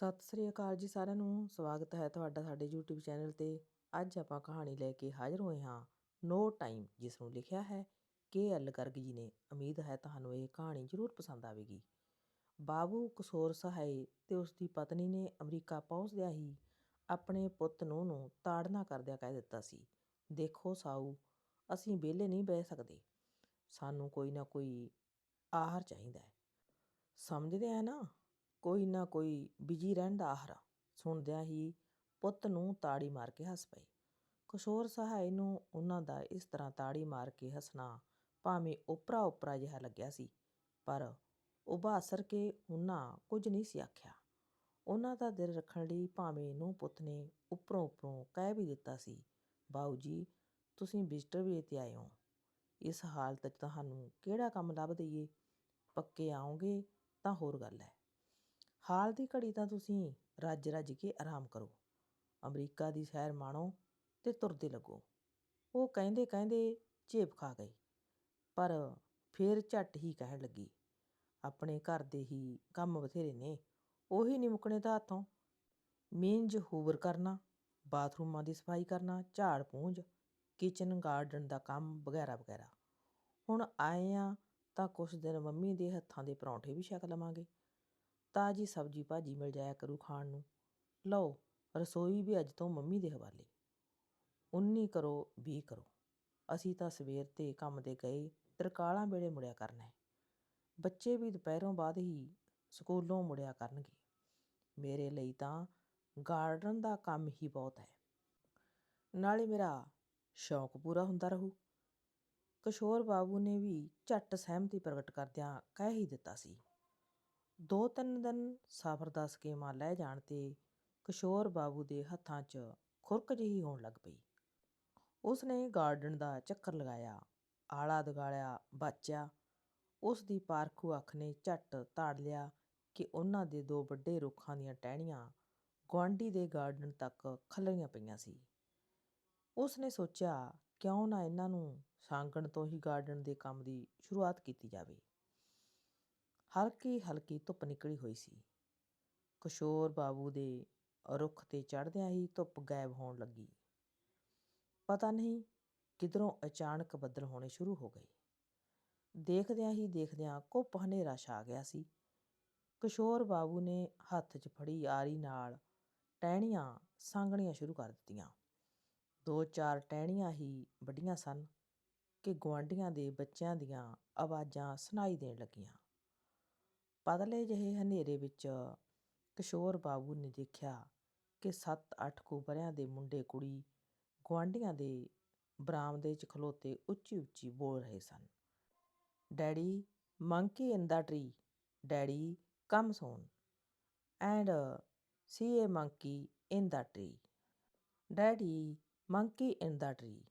ਸਤਿ ਸ੍ਰੀ ਅਕਾਲ ਜੀ ਸਾਰਿਆਂ ਨੂੰ, ਸਵਾਗਤ ਹੈ ਤੁਹਾਡਾ ਸਾਡੇ YouTube ਚੈਨਲ ਤੇ। ਅੱਜ ਆਪਾਂ ਕਹਾਣੀ ਲੈ ਕੇ ਹਾਜ਼ਰ ਹੋਏ ਹਾਂ। ਨੋ ਟਾਈਮ, ਜਿਸ ਨੂੰ ਲਿਖਿਆ ਹੈ ਕੇ ਐਲ ਗਰਗ ਜੀ ਨੇ। ਉਮੀਦ ਹੈ ਤੁਹਾਨੂੰ ਇਹ ਕਹਾਣੀ ਜ਼ਰੂਰ ਪਸੰਦ ਆਵੇਗੀ। ਬਾਬੂ ਕਿਸ਼ੋਰ ਸਹਾਏ ਤੇ ਉਸ ਦੀ ਪਤਨੀ ਨੇ ਅਮਰੀਕਾ ਪਹੁੰਚਦਿਆਂ ਹੀ ਆਪਣੇ ਪੁੱਤ ਨੂੰ ਨੂੰ ਤਾੜਨਾ ਕਰਦਿਆਂ ਕਹਿ ਦਿੱਤਾ ਸੀ, ਦੇਖੋ ਸਾਊ, ਅਸੀਂ ਵਿਹਲੇ ਨਹੀਂ ਬਹਿ ਸਕਦੇ। ਸਾਨੂੰ ਕੋਈ ਨਾ ਕੋਈ ਆਹਾਰ ਚਾਹੀਦਾ ਹੈ। ਸਮਝਦੇ ਆ ਨਾ? ਕੋਈ ਨਾ ਕੋਈ ਬਿਜ਼ੀ ਰਹਿਣ ਦਾ ਆਹਰਾ। ਸੁਣਦਿਆਂ ਹੀ ਪੁੱਤ ਨੂੰ ਤਾੜੀ ਮਾਰ ਕੇ ਹੱਸ ਪਏ ਕਿਸ਼ੋਰ ਸਹਾਏ ਨੂੰ ਉਹਨਾਂ ਦਾ ਇਸ ਤਰ੍ਹਾਂ ਤਾੜੀ ਮਾਰ ਕੇ ਹੱਸਣਾ ਭਾਵੇਂ ਉਪਰਾ ਉਪਰਾ ਜਿਹਾ ਲੱਗਿਆ ਸੀ, ਪਰ ਉਭਾਸਰ ਕੇ ਉਹਨਾਂ ਕੁਝ ਨਹੀਂ ਸੀ ਆਖਿਆ। ਉਹਨਾਂ ਦਾ ਦਿਲ ਰੱਖਣ ਲਈ ਭਾਵੇਂ ਨੂੰ ਪੁੱਤ ਨੇ ਉੱਪਰੋਂ ਉੱਪਰੋਂ ਕਹਿ ਵੀ ਦਿੱਤਾ ਸੀ, ਬਾਊ ਜੀ, ਤੁਸੀਂ ਵਿਜ਼ਟਰ ਵੀ ਤੇ ਆਏ ਹੋ। ਇਸ ਹਾਲਤ 'ਚ ਤੁਹਾਨੂੰ ਕਿਹੜਾ ਕੰਮ ਲੱਭ ਦਈਏ? ਪੱਕੇ ਆਓਗੇ ਤਾਂ ਹੋਰ ਗੱਲ ਹੈ। ਹਾਲ ਦੀ ਘੜੀ ਤਾਂ ਤੁਸੀਂ ਰੱਜ ਰੱਜ ਕੇ ਆਰਾਮ ਕਰੋ। ਅਮਰੀਕਾ ਦੀ ਸੈਰ ਮਾਣੋ ਤੇ ਤੁਰਦੇ ਲੱਗੋ। ਉਹ ਕਹਿੰਦੇ ਕਹਿੰਦੇ ਝੇਪ ਖਾ ਗਏ ਪਰ ਫੇਰ ਝੱਟ ਹੀ ਕਹਿਣ ਲੱਗੀ, ਆਪਣੇ ਘਰ ਦੇ ਹੀ ਕੰਮ ਬਥੇਰੇ ਨੇ, ਉਹੀ ਨਹੀਂ ਮੁੱਕਣੇ ਤਾਂ ਹੱਥੋਂ। ਮੀਨਜ ਹੂਵਰ ਕਰਨਾ, ਬਾਥਰੂਮਾਂ ਦੀ ਸਫ਼ਾਈ ਕਰਨਾ, ਝਾੜ ਪੂੰਝ ਕਿਚਨ ਗਾਰਡਨ ਦਾ ਕੰਮ ਵਗੈਰਾ ਵਗੈਰਾ। ਹੁਣ ਆਏ ਆ ਤਾਂ ਕੁਛ ਦਿਨ ਮੰਮੀ ਦੇ ਹੱਥਾਂ ਦੇ ਪਰੌਂਠੇ ਵੀ ਛਕ ਲਵਾਂਗੇ। ਤਾਜੀ ਸਬਜੀ ਭਾਜੀ ਮਿਲ ਜਾਇਆ ਕਰੂ ਖਾਣ ਨੂੰ। ਲਓ, ਰਸੋਈ ਵੀ ਅੱਜ ਤੋਂ ਮੰਮੀ ਦੇ ਹਵਾਲੇ। 19 ਕਰੋ 20 ਕਰੋ। ਅਸੀਂ ਤਾਂ ਸਵੇਰ ਤੇ ਕੰਮ ਤੇ ਗਏ, ਤਰਕਾਲਾਂ ਵੇਲੇ ਮੁੜਿਆ ਕਰਨਾ ਹੈ। ਬੱਚੇ ਵੀ ਦੁਪਹਿਰੋਂ ਬਾਅਦ ਹੀ ਸਕੂਲੋਂ ਮੁੜਿਆ ਕਰਨਗੇ। ਮੇਰੇ ਲਈ ਤਾਂ ਗਾਰਡਨ ਦਾ ਕੰਮ ਹੀ ਬਹੁਤ ਹੈ। ਨਾਲੇ ਮੇਰਾ ਸ਼ੌਕ ਪੂਰਾ ਹੁੰਦਾ ਰਹੂ। ਕਿਸ਼ੋਰ ਬਾਬੂ ਨੇ ਵੀ ਝੱਟ ਸਹਿਮਤੀ ਪ੍ਰਗਟ ਕਰਦਿਆਂ ਕਹਿ ਹੀ ਦਿੱਤਾ ਸੀ। ਦੋ ਤਿੰਨ ਦਿਨ ਸਫ਼ਰ ਦਾ ਸਕੇਮਾ ਲੈ ਜਾਣ ਤੇ ਕਿਸ਼ੋਰ ਬਾਬੂ ਦੇ ਹੱਥਾਂ 'ਚ ਖੁਰਕ ਜਿਹੀ ਹੋਣ ਲੱਗ ਪਈ। ਉਸ ਨੇ ਗਾਰਡਨ ਦਾ ਚੱਕਰ ਲਗਾਇਆ, ਆਲਾ ਦਗਾਲਿਆ ਬਾਚਿਆ। ਉਸ ਦੀ ਪਾਰਖੂ ਅੱਖ ਨੇ ਝੱਟ ਤਾੜ ਲਿਆ ਕਿ ਉਹਨਾਂ ਦੇ ਦੋ ਵੱਡੇ ਰੁੱਖਾਂ ਦੀਆਂ ਟਹਿਣੀਆਂ ਗੁਆਂਢੀ ਦੇ ਗਾਰਡਨ ਤੱਕ ਖੱਲਰੀਆਂ ਪਈਆਂ ਸੀ। ਉਸ ਨੇ ਸੋਚਿਆ, ਕਿਉਂ ਨਾ ਇਹਨਾਂ ਨੂੰ ਸਾਂਗਣ ਤੋਂ ਹੀ ਗਾਰਡਨ ਦੇ ਕੰਮ ਦੀ ਸ਼ੁਰੂਆਤ ਕੀਤੀ ਜਾਵੇ। ਹਲਕੀ ਹਲਕੀ ਧੁੱਪ ਨਿਕਲੀ ਹੋਈ ਸੀ। ਕਿਸ਼ੋਰ ਬਾਬੂ ਦੇ ਰੁੱਖ ਤੇ ਚੜ੍ਹਦਿਆਂ ਹੀ ਧੁੱਪ ਗਾਇਬ ਹੋਣ ਲੱਗੀ। ਪਤਾ ਨਹੀਂ ਕਿਧਰੋਂ ਅਚਾਨਕ ਬੱਦਲ ਹੋਣੇ ਸ਼ੁਰੂ ਹੋ ਗਏ। ਦੇਖਦਿਆਂ ਹੀ ਦੇਖਦਿਆਂ ਕੁੱਪ ਹਨੇਰਾ ਛਾ ਗਿਆ ਸੀ। ਕਿਸ਼ੋਰ ਬਾਬੂ ਨੇ ਹੱਥ 'ਚ ਫੜੀ ਆਰੀ ਨਾਲ ਟਹਿਣੀਆਂ ਸੰਗਣੀਆਂ ਸ਼ੁਰੂ ਕਰ ਦਿੱਤੀਆਂ। ਦੋ ਚਾਰ ਟਹਿਣੀਆਂ ਹੀ ਵੱਡੀਆਂ ਸਨ ਕਿ ਗੁਆਂਢੀਆਂ ਦੇ ਬੱਚਿਆਂ ਦੀਆਂ ਆਵਾਜ਼ਾਂ ਸੁਣਾਈ ਦੇਣ ਲੱਗੀਆਂ। ਪਤਲੇ ਜਿਹੇ ਹਨੇਰੇ ਵਿੱਚ ਕਿਸ਼ੋਰ ਬਾਬੂ ਨੇ ਦੇਖਿਆ ਕਿ 7-8 ਕੁ ਵਰਿਆਂ ਦੇ ਮੁੰਡੇ ਕੁੜੀ ਗੁਆਂਢੀਆਂ ਦੇ ਬਰਾਮਦੇ 'ਚ ਖਲੋਤੇ ਉੱਚੀ ਉੱਚੀ ਬੋਲ ਰਹੇ ਸਨ। Daddy monkey in the tree. Daddy, come soon and see a monkey in the tree. Daddy monkey in the tree.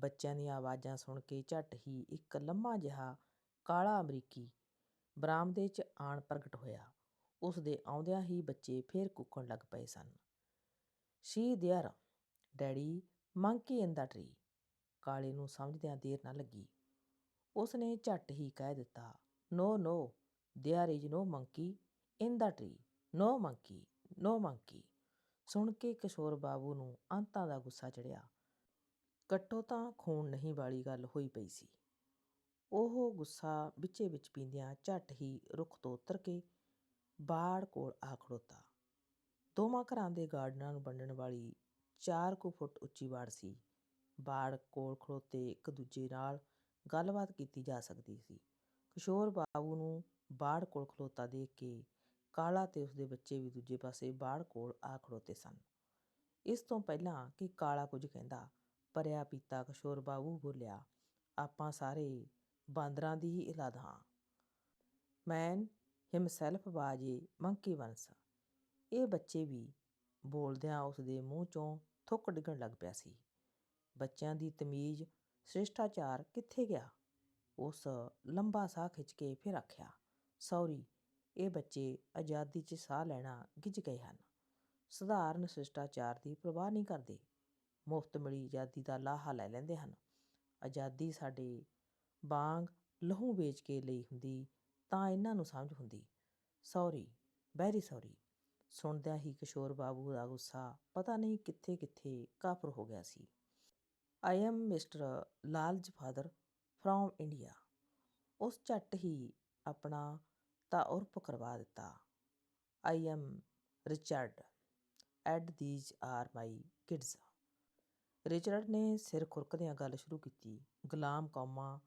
ਬੱਚਿਆਂ ਦੀਆਂ ਆਵਾਜ਼ਾਂ ਸੁਣ ਕੇ ਝੱਟ ਹੀ ਇੱਕ ਲੰਮਾ ਜਿਹਾ ਕਾਲਾ ਅਮਰੀਕੀ ਬਰਾਮਦੇ 'ਚ ਆਣ ਪ੍ਰਗਟ ਹੋਇਆ। ਉਸ ਦੇ ਆਉਂਦਿਆਂ ਹੀ ਬੱਚੇ ਫੇਰ ਕੁੱਕਣ ਲੱਗ ਪਏ ਸਨ। See there daddy monkey in the tree. ਕਾਲੇ ਨੂੰ ਸਮਝਦਿਆਂ ਦੇਰ ਨਾ ਲੱਗੀ। ਉਸ ਨੇ ਝੱਟ ਹੀ ਕਹਿ ਦਿੱਤਾ, no no there is no monkey in the tree, no monkey no monkey. ਸੁਣ ਕੇ ਕਿਸ਼ੋਰ ਬਾਬੂ ਨੂੰ ਅੰਤਾਂ ਦਾ ਗੁੱਸਾ ਚੜਿਆ ਕੱਟੋ ਤਾਂ ਖੂਨ ਨਹੀਂ ਵਾਲੀ ਗੱਲ ਹੋਈ ਪਈ ਸੀ। ਉਹ ਗੁੱਸਾ ਵਿੱਚੇ ਵਿੱਚ ਪੀਂਦਿਆਂ ਝੱਟ ਹੀ ਰੁੱਖ ਤੋਂ ਉਤਰ ਕੇ ਬਾੜ ਕੋਲ ਆ ਖੜੋਤਾ। ਦੋਵਾਂ ਘਰਾਂ ਦੇ ਗਾਰਡਨਾਂ ਨੂੰ ਵੰਡਣ ਵਾਲੀ 4 ਕੁ ਫੁੱਟ ਉੱਚੀ ਬਾੜ ਸੀ। ਬਾੜ ਕੋਲ ਖੜੋਤੇ ਇੱਕ ਦੂਜੇ ਨਾਲ ਗੱਲਬਾਤ ਕੀਤੀ ਜਾ ਸਕਦੀ ਸੀ। ਕਿਸ਼ੋਰ ਬਾਬੂ ਨੂੰ ਬਾੜ ਕੋਲ ਖਲੋਤਾ ਦੇਖ ਕੇ ਕਾਲਾ ਤੇ ਉਸਦੇ ਬੱਚੇ ਵੀ ਦੂਜੇ ਪਾਸੇ ਬਾੜ ਕੋਲ ਆ ਖੜੋਤੇ ਸਨ। ਇਸ ਤੋਂ ਪਹਿਲਾਂ ਕਿ ਕਾਲਾ ਕੁਝ ਕਹਿੰਦਾ, ਪਰਿਆ ਪੀਤਾ ਕਿਸ਼ੋਰ ਬਾਬੂ ਬੋਲਿਆ, ਆਪਾਂ ਸਾਰੇ ਬਾਂਦਰਾਂ ਦੀ ਹੀ ਇਲਾਦ ਹਾਂ। ਮੈਨ ਹਿਮਸੈਲਫ ਬਾਜੇ ਮੰਕੀ ਵੰਸ। ਇਹ ਬੱਚੇ ਵੀ ਬੋਲਦਿਆਂ ਉਸ ਦੇ ਮੂੰਹ ਚੋਂ ਥੁੱਕ ਡਿੱਗਣ ਲੱਗ ਪਿਆ ਸੀ। ਬੱਚਿਆਂ ਦੀ ਤਮੀਜ਼ ਸ਼੍ਰਿਸ਼ਟਾਚਾਰ ਕਿੱਥੇ ਗਿਆ? ਉਸ ਲੰਬਾ ਸਾਹ ਖਿੱਚ ਕੇ ਫਿਰ ਆਖਿਆ, ਸੌਰੀ, ਇਹ ਬੱਚੇ ਆਜ਼ਾਦੀ 'ਚ ਸਾਹ ਲੈਣਾ ਗਿੱਜ ਗਏ ਹਨ। ਸਧਾਰਨ ਸ਼੍ਰਿਸ਼ਟਾਚਾਰ ਦੀ ਪਰਵਾਹ ਨਹੀਂ ਕਰਦੇ। ਮੁਫਤ ਮਿਲੀ ਆਜ਼ਾਦੀ ਦਾ ਲਾਹਾ ਲੈ ਲੈਂਦੇ ਹਨ। ਆਜ਼ਾਦੀ ਸਾਡੇ ਬਾਗ ਲਹੂ ਵੇਚ ਕੇ ਲਈ ਹੁੰਦੀ, ਤਾਂ ਇਹਨਾਂ ਨੂੰ ਸਮਝ ਹੁੰਦੀ। Sorry, very sorry. ਸੁਣਦਿਆਂ ਹੀ ਕਿਸ਼ੋਰ ਬਾਬੂ ਦਾ ਗੁੱਸਾ ਪਤਾ ਨਹੀਂ ਕਿੱਥੇ ਕਿੱਥੇ ਕਾਫਰ ਹੋ ਗਿਆ ਸੀ। I am mister ਲਾਲਜ father from India. ਉਸ ਝੱਟ ਹੀ ਆਪਣਾ ਤਾਉਰਫ ਕਰਵਾ ਦਿੱਤਾ। I am Richard and these are my kids Richard ਨੇ ਸਿਰ ਖੁਰਕਦਿਆਂ ਗੱਲ ਸ਼ੁਰੂ ਕੀਤੀ। ਗੁਲਾਮ ਕੌਮਾਂ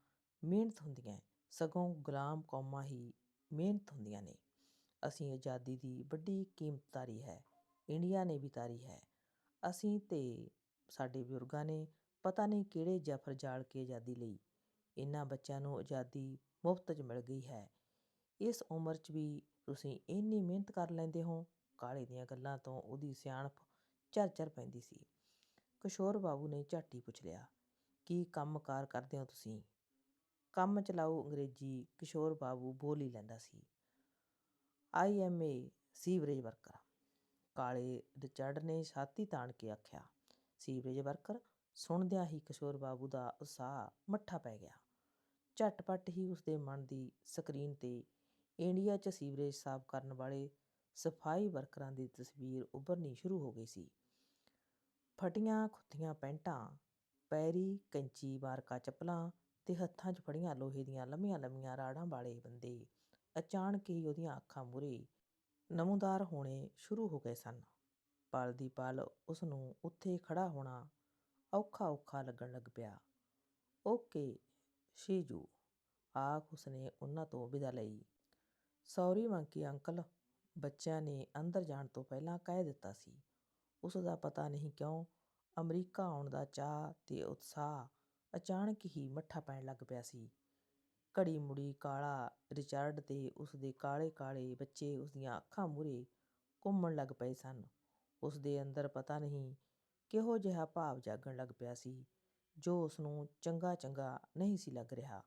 ਮਿਹਨਤ ਹੁੰਦੀਆਂ ਸਗੋਂ ਗੁਲਾਮ ਕੌਮਾਂ ਹੀ ਮਿਹਨਤ ਹੁੰਦੀਆਂ ਨੇ। ਅਸੀਂ ਆਜ਼ਾਦੀ ਦੀ ਵੱਡੀ ਕੀਮਤ ਤਾਰੀ ਹੈ, ਇੰਡੀਆ ਨੇ ਵੀ ਤਾਰੀ ਹੈ। ਅਸੀਂ ਤੇ ਸਾਡੇ ਬਜ਼ੁਰਗਾਂ ਨੇ ਪਤਾ ਨਹੀਂ ਕਿਹੜੇ ਜ਼ਫਰ ਜਾਲ ਕੇ ਆਜ਼ਾਦੀ ਲਈ ਇਹਨਾਂ ਬੱਚਿਆਂ ਨੂੰ ਆਜ਼ਾਦੀ ਮੁਫਤ 'ਚ ਮਿਲ ਗਈ ਹੈ। ਇਸ ਉਮਰ 'ਚ ਵੀ ਤੁਸੀਂ ਇੰਨੀ ਮਿਹਨਤ ਕਰ ਲੈਂਦੇ ਹੋ, ਕਾਲੇ ਦੀਆਂ ਗੱਲਾਂ ਤੋਂ ਉਹਦੀ ਸਿਆਣਪ ਝਰਝਰ ਪੈਂਦੀ ਸੀ। ਕਿਸ਼ੋਰ ਬਾਬੂ ਨੇ ਝਾਟੀ ਪੁੱਛ ਲਿਆ, ਕੀ ਕੰਮ-ਕਾਰ ਕਰਦੇ ਹੋ ਤੁਸੀਂ? ਕੰਮ ਚਲਾਊ ਅੰਗਰੇਜ਼ੀ ਕਿਸ਼ੋਰ ਬਾਬੂ ਬੋਲ ਹੀ ਲੈਂਦਾ ਸੀ। I am a sewerage worker ਕਾਲੇ ਰਿਚਰਡ ਨੇ ਛਾਤੀ ਤਾਣ ਕੇ ਆਖਿਆ ਸੀਵਰੇਜ ਵਰਕਰ ਸੁਣਦਿਆਂ ਹੀ ਕਿਸ਼ੋਰ ਬਾਬੂ ਦਾ ਉਤਸ਼ਾਹ ਮੱਠਾ ਪੈ ਗਿਆ। ਝਟਪਟ ਹੀ ਉਸਦੇ ਮਨ ਦੀ ਸਕਰੀਨ ਤੇ ਇੰਡੀਆ 'ਚ ਸੀਵਰੇਜ ਸਾਫ਼ ਕਰਨ ਵਾਲੇ ਸਫ਼ਾਈ ਵਰਕਰਾਂ ਦੀ ਤਸਵੀਰ ਉੱਭਰਨੀ ਸ਼ੁਰੂ ਹੋ ਗਈ ਸੀ। ਫਟੀਆਂ ਖੁੱਥੀਆਂ ਪੈਂਟਾਂ, ਪੈਰੀ, ਕੈਂਚੀ, ਵਾਰਕਾ ਚੱਪਲਾਂ ਤੇ ਹੱਥਾਂ 'ਚ ਫੜੀਆਂ ਲੋਹੇ ਦੀਆਂ ਲੰਮੀਆਂ-ਲੰਮੀਆਂ ਰਾੜਾਂ ਵਾਲੇ ਬੰਦੇ। ਅਚਾਨਕ ਹੀ ਉਹਦੀਆਂ ਅੱਖਾਂ ਮੂਹਰੇ ਨਮੂਦਾਰ ਹੋਣੇ ਸ਼ੁਰੂ ਹੋ ਗਏ ਸਨ। ਪਲ ਦੀ ਪਲ ਉਸ ਨੂੰ ਉੱਥੇ ਖੜਾ ਹੋਣਾ ਔਖਾ-ਔਖਾ ਲੱਗਣ ਲੱਗ ਪਿਆ। ਓਕੇ, ਸ਼ੀਜੂ ਆਖ ਉਸਨੇ ਉਹਨਾਂ ਤੋਂ ਵਿਦਾ ਲਈ। ਸੌਰੀ ਮੰਕੀ ਅੰਕਲ, ਬੱਚਿਆਂ ਨੇ ਅੰਦਰ ਜਾਣ ਤੋਂ ਪਹਿਲਾਂ ਕਹਿ ਦਿੱਤਾ ਸੀ। ਉਸ ਦਾ ਪਤਾ ਨਹੀਂ ਕਿਉਂ ਅਮਰੀਕਾ ਆਉਣ ਦਾ ਚਾਅ ਤੇ ਉਤਸ਼ਾਹ ਅਚਾਨਕ ਹੀ ਮੱਠਾ ਪੈਣ ਲੱਗ ਪਿਆ ਸੀ। ਘੜੀ ਮੁੜੀ ਕਾਲਾ ਰਿਚਰਡ ਤੇ ਉਸ ਦੇ ਕਾਲੇ ਕਾਲੇ ਬੱਚੇ ਉਸ ਦੀਆਂ ਅੱਖਾਂ ਮੂਹਰੇ ਘੁੰਮਣ ਲੱਗ ਪਏ ਸਨ। ਉਸ ਦੇ ਅੰਦਰ ਪਤਾ ਨਹੀਂ ਕਿਹੋ ਜਿਹਾ ਭਾਵ ਜਾਗਣ ਲੱਗ ਪਿਆ ਸੀ, ਜੋ ਉਸ ਨੂੰ ਚੰਗਾ ਚੰਗਾ ਨਹੀਂ ਸੀ ਲੱਗ ਰਿਹਾ।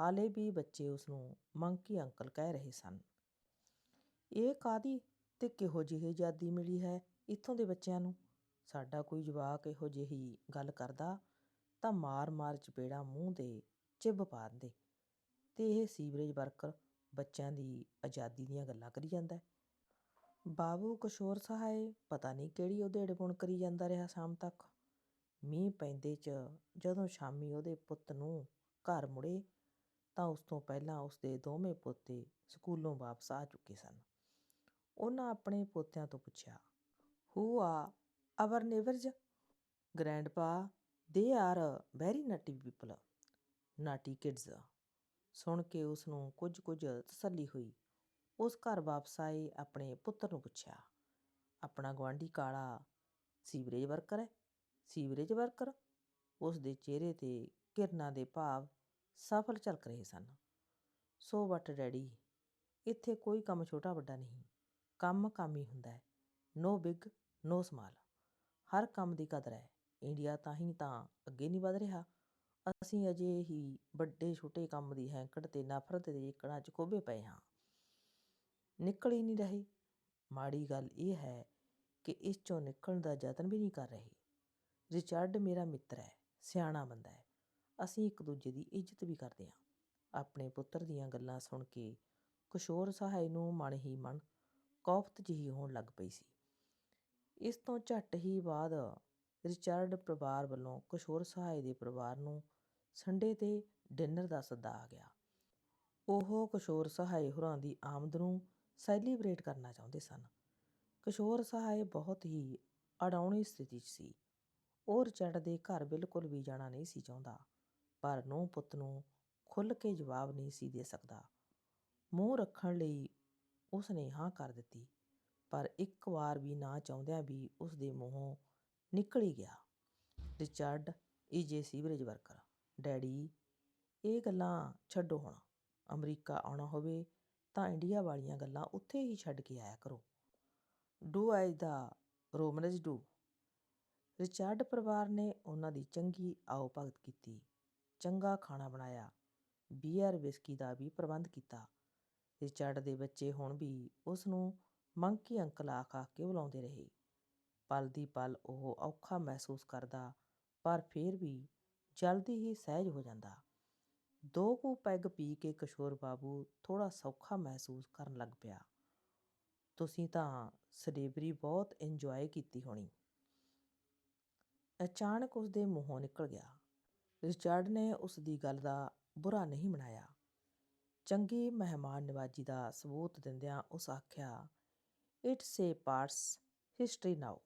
ਹਾਲੇ ਵੀ ਬੱਚੇ ਉਸ ਨੂੰ ਮੰਕੀ ਅੰਕਲ ਕਹਿ ਰਹੇ ਸਨ। ਇਹ ਕਾਦੀ ਤੇ ਕਿਹੋ ਜਿਹੀ ਆਜ਼ਾਦੀ ਮਿਲੀ ਹੈ ਇੱਥੋਂ ਦੇ ਬੱਚਿਆਂ ਨੂੰ? ਸਾਡਾ ਕੋਈ ਜਵਾਕ ਇਹੋ ਜਿਹੀ ਗੱਲ ਕਰਦਾ ਤਾਂ ਮਾਰ-ਮਾਰ ਚਪੇੜਾ ਮੂੰਹ ਦੇ ਚਿੱਬ ਪਾ ਦਿੰਦੇ। ਤੇ ਇਹ ਸੀਵਰੇਜ ਵਰਕਰ ਬੱਚਿਆਂ ਦੀ ਆਜ਼ਾਦੀ ਦੀਆਂ ਗੱਲਾਂ ਕਰੀ ਜਾਂਦਾ ਬਾਬੂ ਕਿਸ਼ੋਰ ਸਹਾਏ ਪਤਾ ਨਹੀਂ ਕਿਹੜੀ ਉਧੇੜ ਕਰੀ ਜਾਂਦਾ ਰਿਹਾ ਸ਼ਾਮ ਤੱਕ। ਮੀਂਹ ਪੈਂਦੇ 'ਚ ਜਦੋਂ ਸ਼ਾਮੀ ਉਹਦੇ ਪੁੱਤ ਨੂੰ ਘਰ ਮੁੜੇ ਤਾਂ ਉਸ ਤੋਂ ਪਹਿਲਾਂ ਉਸ ਦੇ ਦੋਵੇਂ ਪੋਤੇ ਸਕੂਲੋਂ ਵਾਪਸ ਆ ਚੁੱਕੇ ਸਨ। ਉਹਨਾਂ ਆਪਣੇ ਪੋਤਿਆਂ ਤੋਂ ਪੁੱਛਿਆ, ਹੂ ਆ our neighbours grandpa they are very naughty people, naughty kids ਸੁਣ ਕੇ ਉਸ ਨੂੰ ਕੁਝ ਕੁਝ ਤਸੱਲੀ ਹੋਈ। ਉਸ ਘਰ ਵਾਪਸ ਆਏ, ਆਪਣੇ ਪੁੱਤਰ ਨੂੰ ਪੁੱਛਿਆ, ਆਪਣਾ ਗਵਾਂਢੀ ਕਾਲਾ ਸੀਵਰੇਜ ਵਰਕਰ ਹੈ? Sewerage worker? ਉਸ ਦੇ ਚਿਹਰੇ ਤੇ ਕਿਰਨਾਂ ਦੇ ਭਾਵ ਸਫਲ ਝਲਕ ਰਹੇ ਸਨ। ਸੋ ਵਟ ਡੈਡੀ, ਇੱਥੇ ਕੋਈ ਕੰਮ ਛੋਟਾ ਵੱਡਾ ਨਹੀਂ। ਕੰਮ ਕੰਮ ਹੀ ਹੁੰਦਾ ਹੈ। ਨੋ ਬਿਗ, ਨੋ ਸਮਾਲ। ਹਰ ਕੰਮ ਦੀ ਕਦਰ ਹੈ। ਇੰਡੀਆ ਤਾਂ ਹੀ ਤਾਂ ਅੱਗੇ ਨਹੀਂ ਵਧ ਰਿਹਾ। ਅਸੀਂ ਅਜੇ ਹੀ ਵੱਡੇ ਛੋਟੇ ਕੰਮ ਦੀ ਹੈਂਕੜ ਤੇ ਨਫ਼ਰਤ ਦੇ ਏਕੜਾਂ 'ਚ ਖੋਬੇ ਪਏ ਹਾਂ। ਨਿਕਲ ਹੀ ਨਹੀਂ ਰਹੇ। ਮਾੜੀ ਗੱਲ ਇਹ ਹੈ ਕਿ ਇਸ 'ਚੋਂ ਨਿਕਲਣ ਦਾ ਯਤਨ ਵੀ ਨਹੀਂ ਕਰ ਰਹੇ। ਰਿਚਰਡ ਮੇਰਾ ਮਿੱਤਰ ਹੈ, ਸਿਆਣਾ ਬੰਦਾ ਹੈ। ਅਸੀਂ ਇੱਕ ਦੂਜੇ ਦੀ ਇੱਜ਼ਤ ਵੀ ਕਰਦੇ ਹਾਂ। ਆਪਣੇ ਪੁੱਤਰ ਦੀਆਂ ਗੱਲਾਂ ਸੁਣ ਕੇ ਕਿਸ਼ੋਰ ਸਹਾਇ ਨੂੰ ਮਨ ਹੀ ਮਨ ਕੌਫਤ ਜਿਹੀ ਹੋਣ ਲੱਗ ਪਈ ਸੀ। ਇਸ ਤੋਂ ਝੱਟ ਹੀ ਬਾਅਦ ਰਿਚਰਡ ਪਰਿਵਾਰ ਵੱਲੋਂ ਕਿਸ਼ੋਰ ਸਹਾਏ ਦੇ ਪਰਿਵਾਰ ਨੂੰ ਸੰਡੇ ਤੇ ਡਿਨਰ ਦਾ ਸੱਦਾ ਆ ਗਿਆ। ਉਹ ਕਿਸ਼ੋਰ ਸਹਾਇ ਹੋਰਾਂ ਦੀ ਆਮਦ ਨੂੰ ਸੈਲੀਬ੍ਰੇਟ ਕਰਨਾ ਚਾਹੁੰਦੇ ਸਨ। ਕਿਸ਼ੋਰ ਸਹਾਇ ਬਹੁਤ ਹੀ ਅਡਾਉਣੀ ਸਥਿਤੀ 'ਚ ਸੀ। ਉਹ ਰਿਚਰਡ ਦੇ ਘਰ ਬਿਲਕੁਲ ਵੀ ਜਾਣਾ ਨਹੀਂ ਸੀ ਚਾਹੁੰਦਾ, ਪਰ ਨੂੰ ਪੁੱਤ ਨੂੰ ਖੁੱਲ੍ਹ ਕੇ ਜਵਾਬ ਨਹੀਂ ਸੀ ਦੇ ਸਕਦਾ। ਮੂੰਹ ਰੱਖਣ ਲਈ ਉਸ ਨੇ ਹਾਂ ਕਰ ਦਿੱਤੀ, ਪਰ ਇੱਕ ਵਾਰ ਵੀ ਨਾ ਚਾਹੁੰਦਿਆਂ ਵੀ ਉਸ ਦੇ ਮੂੰਹੋਂ ਨਿਕਲ ਹੀ ਗਿਆ। Richard is a sewerage worker, daddy, ਇਹ ਗੱਲਾਂ ਛੱਡੋ ਹੁਣ। ਅਮਰੀਕਾ ਆਉਣਾ ਹੋਵੇ ਤਾਂ ਇੰਡੀਆ ਵਾਲੀਆਂ ਗੱਲਾਂ ਉੱਥੇ ਹੀ ਛੱਡ ਕੇ ਆਇਆ ਕਰੋ। Do as the Romans do. Richard ਪਰਿਵਾਰ ਨੇ ਉਹਨਾਂ ਦੀ ਚੰਗੀ ਆਓ ਭਗਤ ਕੀਤੀ। ਚੰਗਾ ਖਾਣਾ ਬਣਾਇਆ। ਬੀਅਰ ਵਿਸਕੀ ਦਾ ਵੀ ਪ੍ਰਬੰਧ ਕੀਤਾ। ਰਿਚਰਡ ਦੇ ਬੱਚੇ ਹੁਣ ਵੀ ਉਸ ਨੂੰ ਮੰਕੀ ਅੰਕਲ ਆਖ ਆਖ ਕੇ ਬੁਲਾਉਂਦੇ ਰਹੇ। ਪਲ ਦੀ ਪਲ ਉਹ ਔਖਾ ਮਹਿਸੂਸ ਕਰਦਾ, ਪਰ ਫਿਰ ਵੀ ਜਲਦੀ ਹੀ ਸਹਿਜ ਹੋ ਜਾਂਦਾ। ਦੋ ਕੁ ਪੈਗ ਪੀ ਕੇ ਕਿਸ਼ੋਰ ਬਾਬੂ ਥੋੜਾ ਸੌਖਾ ਮਹਿਸੂਸ ਕਰਨ ਲੱਗ ਪਿਆ। ਤੁਸੀਂ ਤਾਂ ਸਲੇਬਰੀ ਬਹੁਤ ਇੰਜੋਏ ਕੀਤੀ ਹੋਣੀ। ਅਚਾਨਕ ਉਸ ਦੇ ਮੂੰਹੋਂ ਨਿਕਲ ਗਿਆ। ਰਿਚਰਡ ਨੇ ਉਸ ਦੀ ਗੱਲ ਦਾ ਬੁਰਾ ਨਹੀਂ ਮਨਾਇਆ। ਚੰਗੀ ਮਹਿਮਾਨ ਨਿਵਾਜੀ ਦਾ ਸਬੂਤ ਦਿੰਦਿਆਂ ਉਸ ਆਖਿਆ it's a past history now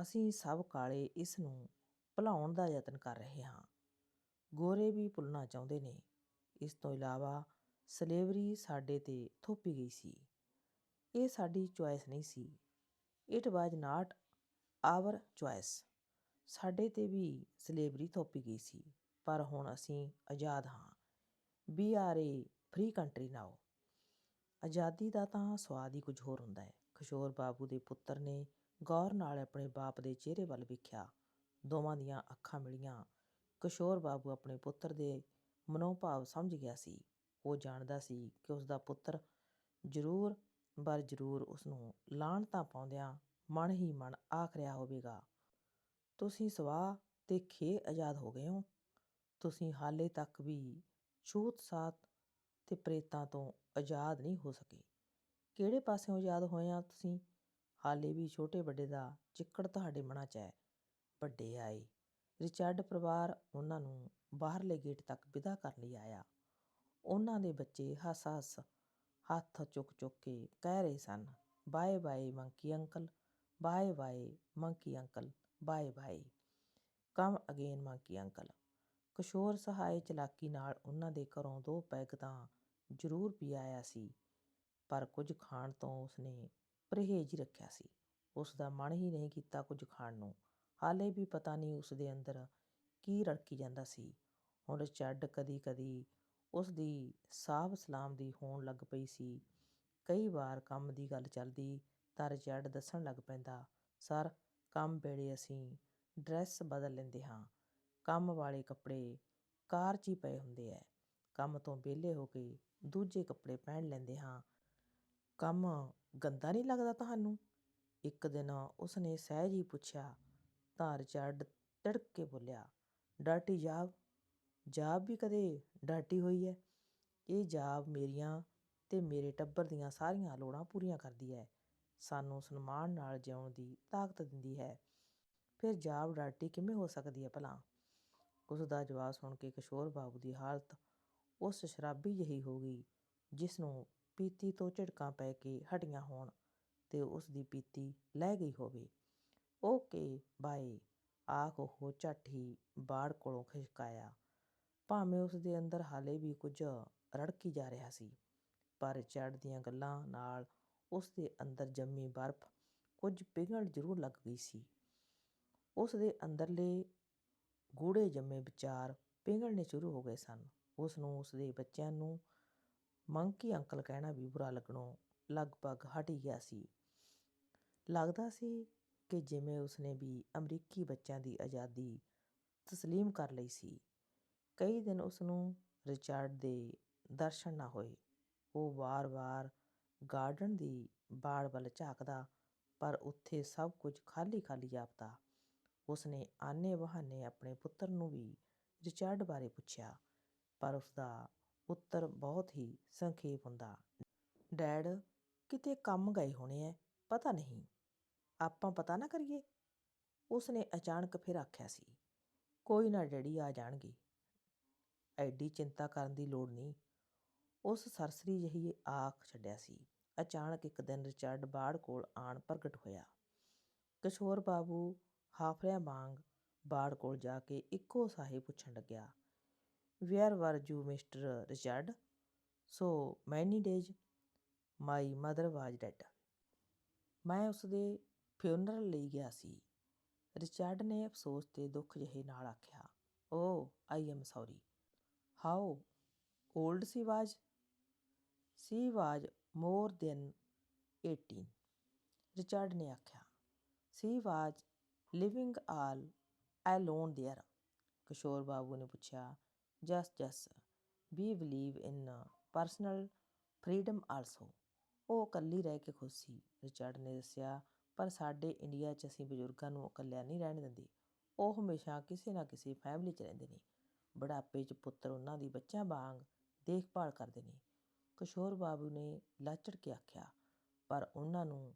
ਅਸੀਂ ਸਭ ਕਾਲੇ ਇਸ ਨੂੰ ਭੁਲਾਉਣ ਦਾ ਯਤਨ ਕਰ ਰਹੇ ਹਾਂ। ਗੋਰੇ ਵੀ ਭੁੱਲਣਾ ਚਾਹੁੰਦੇ ਨੇ। ਇਸ ਤੋਂ ਇਲਾਵਾ ਸਲੇਵਰੀ ਸਾਡੇ ਤੇ ਥੋਪੀ ਗਈ ਸੀ। ਇਹ ਸਾਡੀ ਚੁਆਇਸ ਨਹੀਂ ਸੀ। ਇਟ ਵਾਜ ਨਾਟ ਆਵਰ ਚੁਆਇਸ। ਸਾਡੇ ਤੇ ਵੀ ਸਲੇਵਰੀ ਥੋਪੀ ਗਈ ਸੀ। ਪਰ ਹੁਣ ਅਸੀਂ ਆਜ਼ਾਦ ਹਾਂ। We are a free country now. ਆਜ਼ਾਦੀ ਦਾ ਤਾਂ ਸਵਾਦ ਹੀ ਕੁਝ ਹੋਰ ਹੁੰਦਾ ਹੈ। ਕਿਸ਼ੋਰ ਬਾਬੂ ਦੇ ਪੁੱਤਰ ਨੇ ਗੌਰ ਨਾਲ ਆਪਣੇ ਬਾਪ ਦੇ ਚਿਹਰੇ ਵੱਲ ਵੇਖਿਆ। ਦੋਵਾਂ ਦੀਆਂ ਅੱਖਾਂ ਮਿਲੀਆਂ। ਕਿਸ਼ੋਰ ਬਾਬੂ ਆਪਣੇ ਪੁੱਤਰ ਦੇ ਮਨੋਭਾਵ ਸਮਝ ਗਿਆ ਸੀ। ਉਹ ਜਾਣਦਾ ਸੀ ਕਿ ਉਸ ਦਾ ਪੁੱਤਰ ਜ਼ਰੂਰ ਬਰ ਜ਼ਰੂਰ ਉਸ ਨੂੰ ਲਾਹਣਤਾਂ ਪਾਉਂਦਿਆਂ ਮਨ ਹੀ ਮਨ ਆਖ ਰਿਹਾ ਹੋਵੇਗਾ। ਤੁਸੀਂ ਸਵਾਹ ਤੇ ਖੇ ਆਜ਼ਾਦ ਹੋ ਗਏ ਹੋ। ਤੁਸੀਂ ਹਾਲੇ ਤੱਕ ਵੀ ਛੂਤ ਸਾਤ ਤੇ ਪ੍ਰੇਤਾਂ ਤੋਂ ਆਜ਼ਾਦ ਨਹੀਂ ਹੋ ਸਕੇ। ਕਿਹੜੇ ਪਾਸਿਓਂ ਆਜ਼ਾਦ ਹੋਏ ਆ ਤੁਸੀਂ? ਹਾਲੇ ਵੀ ਛੋਟੇ ਵੱਡੇ ਦਾ ਚਿੱਕੜ ਤੁਹਾਡੇ ਮਨਾਂ 'ਚ ਹੈ। ਵੱਡੇ ਆਏ। ਰਿਚਰਡ ਪਰਿਵਾਰ ਉਹਨਾਂ ਨੂੰ ਬਾਹਰਲੇ ਗੇਟ ਤੱਕ ਵਿਦਾ ਕਰਨ ਲਈ ਆਇਆ। ਉਹਨਾਂ ਦੇ ਬੱਚੇ ਹੱਸ-ਹੱਸ, ਹੱਥ ਚੁੱਕ-ਚੁੱਕ ਕੇ ਕਹਿ ਰਹੇ ਸਨ, bye bye monkey uncle, bye bye monkey uncle, bye bye. Come again monkey uncle. Kishore Sahay ਚਲਾਕੀ ਨਾਲ ਉਹਨਾਂ ਦੇ ਘਰੋਂ ਦੋ ਪੈਗ ਤਾਂ ਜ਼ਰੂਰ ਪੀ ਆਇਆ ਸੀ, ਪਰ ਕੁਝ ਖਾਣ ਤੋਂ ਉਸਨੇ ਪਰਹੇਜ਼ ਹੀ ਰੱਖਿਆ ਸੀ। ਉਸ ਦਾ ਮਨ ਹੀ ਨਹੀਂ ਕੀਤਾ ਕੁਝ ਖਾਣ ਨੂੰ। ਹਾਲੇ ਵੀ ਪਤਾ ਨਹੀਂ ਉਸ ਦੇ ਅੰਦਰ ਕੀ ਰੜਕੀ ਜਾਂਦਾ ਸੀ। ਹੁਣ ਚੱਡ ਕਦੀ-ਕਦੀ ਉਸ ਦੀ ਸਾਹਬ ਸਲਾਮ ਦੀ ਹੋਣ ਲੱਗ ਪਈ ਸੀ। ਕਈ ਵਾਰ ਕੰਮ ਦੀ ਗੱਲ ਚੱਲਦੀ ਤਾਂ ਰਿਚਰਡ ਦੱਸਣ ਲੱਗ ਪੈਂਦਾ, ਸਰ, ਕੰਮ ਵੇਲੇ ਅਸੀਂ ਡਰੈਸ ਬਦਲ ਲੈਂਦੇ ਹਾਂ। ਕੰਮ ਵਾਲੇ ਕੱਪੜੇ ਕਾਰ 'ਚ ਹੀ ਪਏ ਹੁੰਦੇ ਐ। ਕੰਮ ਤੋਂ ਵਿਹਲੇ ਹੋ ਕੇ ਦੂਜੇ ਕੱਪੜੇ ਪਹਿਨ ਲੈਂਦੇ ਹਾਂ। ਕੰਮ ਗੰਦਾ ਨਹੀਂ ਲੱਗਦਾ ਤੁਹਾਨੂੰ? ਇੱਕ ਦਿਨ ਉਸਨੇ ਸਹਿਜ ਹੀ ਪੁੱਛਿਆ ਤਾਂ ਰਿਚਰਡ ਤਿੜਕ ਕੇ ਬੋਲਿਆ ਡਰਟੀ ਜਾਬ ਜਾਬ ਵੀ ਕਦੇ ਡਰਟੀ ਹੋਈ ਹੈ ਇਹ ਜਾਬ ਮੇਰੀਆਂ ਤੇ ਮੇਰੇ ਟੱਬਰ ਦੀਆਂ ਸਾਰੀਆਂ ਲੋੜਾਂ ਪੂਰੀਆਂ ਕਰਦੀ ਹੈ ਸਾਨੂੰ ਸਨਮਾਨ ਨਾਲ ਜਿਉਣ ਦੀ ਤਾਕਤ ਦਿੰਦੀ ਹੈ। ਫਿਰ ਜਾਬ ਡਾਟੀ ਕਿਵੇਂ ਹੋ ਸਕਦੀ ਹੈ ਭਲਾ? ਉਸ ਦਾ ਜਵਾਬ ਸੁਣ ਕੇ ਕਿਸ਼ੋਰ ਬਾਬੂ ਦੀ ਹਾਲਤ ਉਸ ਸ਼ਰਾਬੀ ਜਿਹੀ ਹੋ ਗਈ ਜਿਸ ਨੂੰ ਪੀਤੀ ਤੋਂ ਝਿੜਕਾਂ ਪੈ ਕੇ ਹਟੀਆਂ ਹੋਣ ਤੇ ਉਸ ਦੀ ਪੀਤੀ ਲੈ ਗਈ ਹੋਵੇ। Okay, bye. ਆਖ ਉਹ ਝੱਟ ਹੀ ਬਾੜ ਕੋਲੋਂ ਖਿਸਕਾਇਆ। ਭਾਵੇਂ ਉਸ ਦੇ ਅੰਦਰ ਹਾਲੇ ਵੀ ਕੁਝ ਰੜਕੀ ਜਾ ਰਿਹਾ ਸੀ, ਪਰ ਚੜ੍ਹਦੀਆਂ ਗੱਲਾਂ ਨਾਲ ਉਸ ਦੇ ਅੰਦਰ ਜੰਮੀ ਬਰਫ਼ ਕੁਝ ਪਿਘਲ ਜ਼ਰੂਰ ਲੱਗ ਗਈ ਸੀ। ਉਸ ਦੇ ਅੰਦਰਲੇ ਗੂੜੇ ਜੰਮੇ ਵਿਚਾਰ ਪਿਘਲਣੇ ਸ਼ੁਰੂ ਹੋ ਗਏ ਸਨ। ਉਸ ਨੂੰ, ਉਸ ਦੇ ਬੱਚਿਆਂ ਨੂੰ ਮੰਕੀ ਅੰਕਲ ਕਹਿਣਾ ਵੀ ਬੁਰਾ ਲੱਗਣੋਂ ਲਗਭਗ ਹਟ ਗਿਆ ਸੀ। ਲੱਗਦਾ ਸੀ ਕਿ ਜਿਵੇਂ ਉਸਨੇ ਵੀ ਅਮਰੀਕੀ ਬੱਚਿਆਂ ਦੀ ਆਜ਼ਾਦੀ ਤਸਲੀਮ ਕਰ ਲਈ ਸੀ, ਕਈ ਦਿਨ ਉਸ ਨੂੰ ਰਿਚਰਡ ਦੇ ਦਰਸ਼ਨ ਨਾ ਹੋਏ। ਉਹ ਵਾਰ-ਵਾਰ ਗਾਰਡਨ ਦੀ ਬਾੜ ਵੱਲ ਝਾਕਦਾ, ਪਰ ਉੱਥੇ ਸਭ ਕੁਝ ਖਾਲੀ-ਖਾਲੀ ਜਾਪਦਾ। ਉਸਨੇ ਆਨੇ ਬਹਾਨੇ ਆਪਣੇ ਪੁੱਤਰ ਨੂੰ ਵੀ ਰਿਚਰਡ ਬਾਰੇ ਪੁੱਛਿਆ, ਪਰ ਉਸਦਾ ਉੱਤਰ ਬਹੁਤ ਹੀ ਸੰਖੇਪ ਹੁੰਦਾ। ਡੈਡ, ਕਿਤੇ ਕੰਮ ਗਏ ਹੋਣੇ ਐ, ਪਤਾ ਨਹੀਂ। ਆਪਾਂ ਪਤਾ ਨਾ ਕਰੀਏ। ਉਸਨੇ ਅਚਾਨਕ ਫਿਰ ਆਖਿਆ ਸੀ, ਕੋਈ ਨਾ ਡੈਡੀ ਆ ਜਾਣਗੇ। ਐਡੀ ਚਿੰਤਾ ਕਰਨ ਦੀ ਲੋੜ ਨਹੀਂ। ਉਸ ਸਰਸਰੀ ਜਿਹੀ ਆਖ ਛੱਡਿਆ ਸੀ। ਅਚਾਨਕ ਇੱਕ ਦਿਨ ਰਿਚਰਡ ਬਾੜ ਕੋਲ ਆਣ ਪ੍ਰਗਟ ਹੋਇਆ। ਕਿਸ਼ੋਰ ਬਾਬੂ, ਹਾਫਰਿਆਂ ਵਾਂਗ ਬਾੜ ਕੋਲ ਜਾ ਕੇ ਇੱਕੋ ਸਾਹੇ ਪੁੱਛਣ ਲੱਗਿਆ where were you mister Richard so many days my mother was dead ਮੈਂ ਉਸਦੇ ਫਿਊਨਰਲ ਲਈ ਗਿਆ ਸੀ। ਰਿਚਰਡ ਨੇ ਅਫਸੋਸ ਤੇ ਦੁੱਖ ਜਿਹੇ ਨਾਲ ਆਖਿਆ ਓ I am sorry how old she was she was more than 18 Richard ਨੇ ਆਖਿਆ she was living all alone there Kishore Babu ਨੇ ਪੁੱਛਿਆ yes yes we believe in personal freedom also ਉਹ ਇਕੱਲੀ ਰਹਿ ਕੇ ਖੁਸ਼ ਸੀ, ਰਿਚਰਡ ਨੇ ਦੱਸਿਆ, ਪਰ ਸਾਡੇ ਇੰਡੀਆ 'ਚ ਅਸੀਂ ਬਜ਼ੁਰਗਾਂ ਨੂੰ ਇਕੱਲਿਆਂ ਨਹੀਂ ਰਹਿਣ ਦਿੰਦੇ। ਉਹ ਹਮੇਸ਼ਾ ਕਿਸੇ ਨਾ ਕਿਸੇ ਫੈਮਿਲੀ 'ਚ ਰਹਿੰਦੇ ਨੇ। ਬੁਢਾਪੇ 'ਚ ਪੁੱਤਰ ਉਹਨਾਂ ਦੀ ਬੱਚਿਆਂ ਵਾਂਗ ਦੇਖਭਾਲ ਕਰਦੇ ਨੇ। ਕਿਸ਼ੋਰ ਬਾਬੂ ਨੇ ਲਾਚੜ ਕੇ ਆਖਿਆ, ਪਰ ਉਹਨਾਂ ਨੂੰ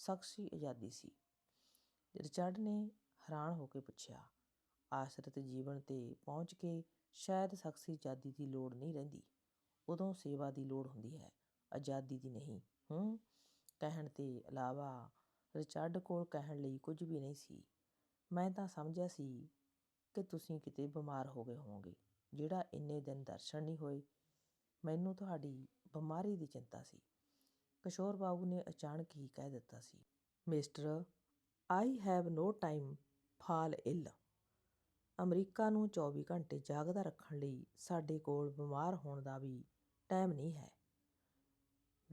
ਸ਼ਖਸੀ ਆਜ਼ਾਦੀ ਸੀ। ਰਿਚਰਡ ਨੇ ਹੈਰਾਨ ਹੋ ਕੇ ਪੁੱਛਿਆ, ਆਸ਼ਰਤ ਜੀਵਨ ਤੇ ਪਹੁੰਚ ਕੇ ਸ਼ਾਇਦ ਸ਼ਖਸੀ ਆਜ਼ਾਦੀ ਦੀ ਲੋੜ ਨਹੀਂ ਰਹਿੰਦੀ। ਉਦੋਂ ਸੇਵਾ ਦੀ ਲੋੜ ਹੁੰਦੀ ਹੈ। ਆਜ਼ਾਦੀ ਦੀ ਨਹੀਂ, ਹੂੰ? ਕਹਿਣ ਤੇ ਇਲਾਵਾ ਰਿਚਰਡ ਕੋਲ ਕਹਿਣ ਲਈ ਕੁਝ ਵੀ ਨਹੀਂ ਸੀ। ਮੈਂ ਤਾਂ ਸਮਝਿਆ ਸੀ ਕਿ ਤੁਸੀਂ ਕਿਤੇ ਬਿਮਾਰ ਹੋ ਗਏ ਹੋਵੋਗੇ, ਜਿਹੜਾ ਇੰਨੇ ਦਿਨ ਦਰਸ਼ਨ ਨਹੀਂ ਹੋਏ। ਮੈਨੂੰ ਤੁਹਾਡੀ ਬਿਮਾਰੀ ਦੀ ਚਿੰਤਾ ਸੀ। ਕਿਸ਼ੋਰ ਬਾਬੂ ਨੇ ਅਚਾਨਕ ਹੀ ਕਹਿ ਦਿੱਤਾ ਸੀ, mister, I have no time, fall ill. America ਨੂੰ 24 ਘੰਟੇ ਜਾਗਦਾ ਰੱਖਣ ਲਈ ਸਾਡੇ ਕੋਲ ਬਿਮਾਰ ਹੋਣ ਦਾ ਵੀ ਟਾਈਮ ਨਹੀਂ ਹੈ।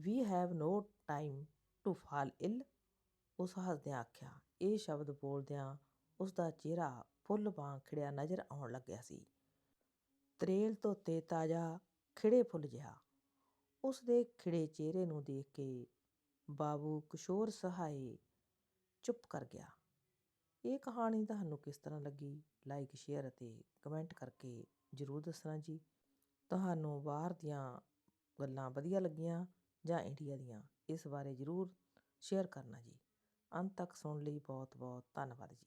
We have no time to fall ill ਉਸ ਹੱਸਦਿਆਂ ਆਖਿਆ। ਇਹ ਸ਼ਬਦ ਬੋਲਦਿਆਂ ਉਸ ਦਾ ਚਿਹਰਾ ਫੁੱਲ ਵਾਂਗ ਖਿੜਿਆ ਨਜ਼ਰ ਆਉਣ ਲੱਗਿਆ ਸੀ। ਤਰੇਲ ਧੋਤੇ ਤਾਜ਼ਾ ਖਿੜੇ ਫੁੱਲ ਜਿਹਾ। ਉਸ ਦੇ ਖਿੜੇ ਚਿਹਰੇ ਨੂੰ ਦੇਖ ਕੇ ਬਾਬੂ ਕਿਸ਼ੋਰ ਸਹਾਏ ਚੁੱਪ ਕਰ ਗਿਆ। ਇਹ ਕਹਾਣੀ ਤੁਹਾਨੂੰ ਕਿਸ ਤਰ੍ਹਾਂ ਲੱਗੀ? ਲਾਈਕ ਸ਼ੇਅਰ ਅਤੇ ਕਮੈਂਟ ਕਰਕੇ ਜ਼ਰੂਰ ਦੱਸਣਾ ਜੀ। ਤੁਹਾਨੂੰ ਬਾਹਰ ਦੀਆਂ ਗੱਲਾਂ ਵਧੀਆ ਲੱਗੀਆਂ ਜਾਂ ਇੰਡੀਆ ਦੀਆਂ, ਇਸ ਬਾਰੇ ਜ਼ਰੂਰ ਸ਼ੇਅਰ ਕਰਨਾ ਜੀ। ਅੰਤ ਤੱਕ ਸੁਣਨ ਲਈ ਬਹੁਤ ਬਹੁਤ ਧੰਨਵਾਦ ਜੀ।